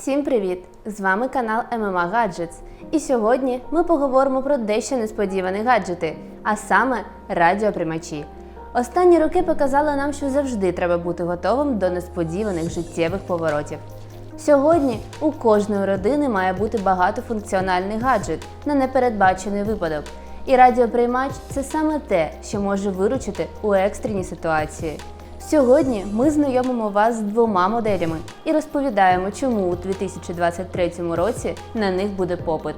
Всім привіт! З вами канал MMA Gadgets. І сьогодні ми поговоримо про дещо несподівані гаджети, а саме радіоприймачі. Останні роки показали нам, що завжди треба бути готовим до несподіваних життєвих поворотів. Сьогодні у кожної родини має бути багатофункціональний гаджет на непередбачений випадок. І радіоприймач це саме те, що може виручити у екстреній ситуації. Сьогодні ми знайомимо вас з двома моделями і розповідаємо, чому у 2023 році на них буде попит.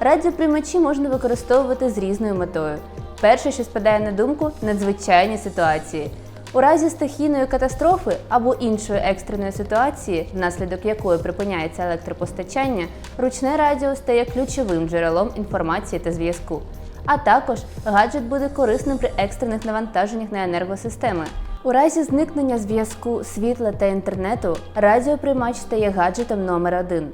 Радіоприймачі можна використовувати з різною метою. Перше, що спадає на думку, надзвичайні ситуації. У разі стихійної катастрофи або іншої екстреної ситуації, внаслідок якої припиняється електропостачання, ручне радіо стає ключовим джерелом інформації та зв'язку. А також гаджет буде корисним при екстрених навантаженнях на енергосистеми. У разі зникнення зв'язку, світла та інтернету радіоприймач стає гаджетом номер один.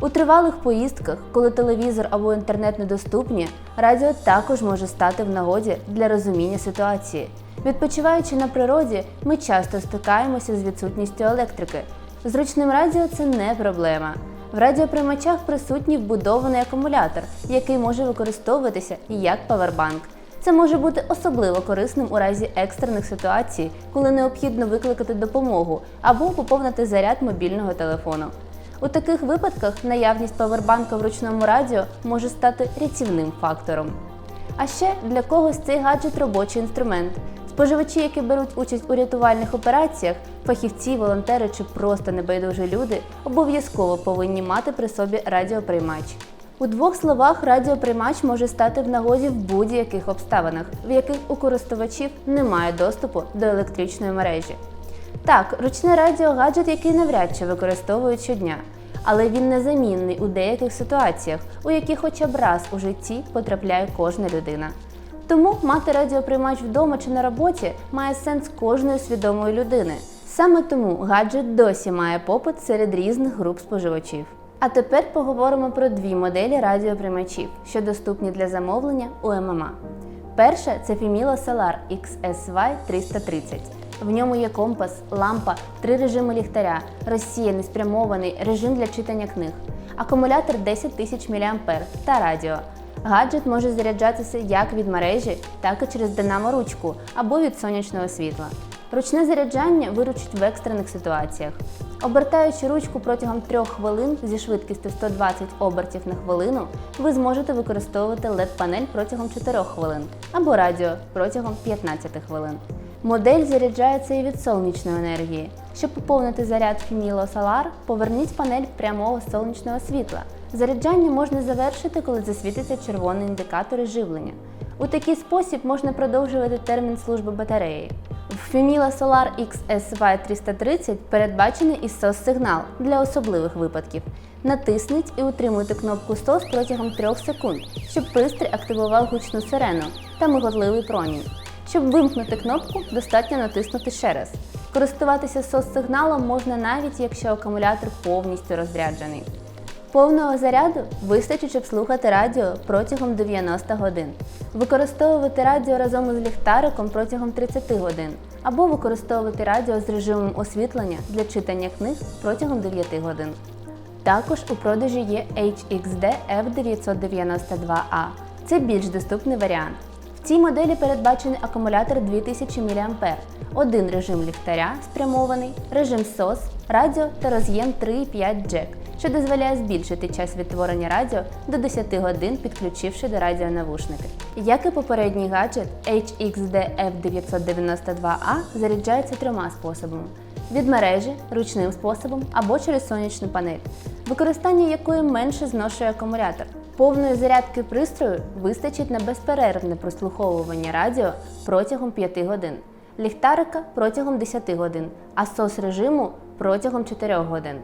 У тривалих поїздках, коли телевізор або інтернет недоступні, радіо також може стати в нагоді для розуміння ситуації. Відпочиваючи на природі, ми часто стикаємося з відсутністю електрики. Зручним радіо це не проблема. В радіоприймачах присутній вбудований акумулятор, який може використовуватися як павербанк. Це може бути особливо корисним у разі екстрених ситуацій, коли необхідно викликати допомогу або поповнити заряд мобільного телефону. У таких випадках наявність павербанка в ручному радіо може стати рятівним фактором. А ще для когось цей гаджет робочий інструмент. Споживачі, які беруть участь у рятувальних операціях, фахівці, волонтери чи просто небайдужі люди, обов'язково повинні мати при собі радіоприймач. У двох словах радіоприймач може стати в нагоді в будь-яких обставинах, в яких у користувачів немає доступу до електричної мережі. Так, ручне радіо гаджет, який навряд чи використовують щодня, але він незамінний у деяких ситуаціях, у які хоча б раз у житті потрапляє кожна людина. Тому мати радіоприймач вдома чи на роботі має сенс кожної свідомої людини. Саме тому гаджет досі має попит серед різних груп споживачів. А тепер поговоримо про дві моделі радіоприймачів, що доступні для замовлення у ММА. Перша це Fimila Solar XSY 330. В ньому є компас, лампа, три режими ліхтаря, розсіяний, спрямований, режим для читання книг, акумулятор 10 тисяч мА та радіо. Гаджет може заряджатися як від мережі, так і через динамо-ручку або від сонячного світла. Ручне заряджання виручить в екстрених ситуаціях. Обертаючи ручку протягом 3 хвилин зі швидкістю 120 обертів на хвилину, ви зможете використовувати LED-панель протягом 4 хвилин або радіо протягом 15 хвилин. Модель заряджається і від сонячної енергії. Щоб поповнити заряд Fimilo Solar, поверніть панель прямого сонячного світла. Заряджання можна завершити, коли засвітиться червоний індикатор живлення. У такий спосіб можна продовжувати термін служби батареї. В Fimila Solar XSY 330 передбачений і SOS-сигнал для особливих випадків. Натисніть і утримуйте кнопку SOS протягом 3 секунд, щоб пристрій активував гучну сирену та миготливий промінь. Щоб вимкнути кнопку, достатньо натиснути ще раз. Користуватися SOS-сигналом можна навіть якщо акумулятор повністю розряджений. Повного заряду вистачить, щоб слухати радіо протягом 90 годин, використовувати радіо разом із ліхтариком протягом 30 годин, або використовувати радіо з режимом освітлення для читання книг протягом 9 годин. Також у продажі є HXD F992A. Це більш доступний варіант. В цій моделі передбачений акумулятор 2000 мА, один режим ліхтаря спрямований, режим SOS, радіо та роз'єм 3,5 джек, що дозволяє збільшити час відтворення радіо до 10 годин, підключивши до радіонавушники. Як і попередній гаджет, HXD F992A заряджається трьома способами: від мережі, ручним способом або через сонячну панель, використання якої менше зношує акумулятор. Повної зарядки пристрою вистачить на безперервне прослуховування радіо протягом 5 годин, ліхтарика протягом 10 годин, а сос режиму протягом 4 годин.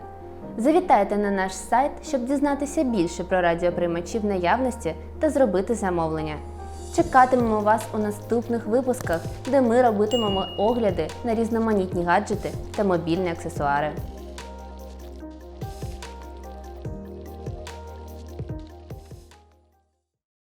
Завітайте на наш сайт, щоб дізнатися більше про радіоприймачі в наявності та зробити замовлення. Чекатимемо вас у наступних випусках, де ми робитимемо огляди на різноманітні гаджети та мобільні аксесуари.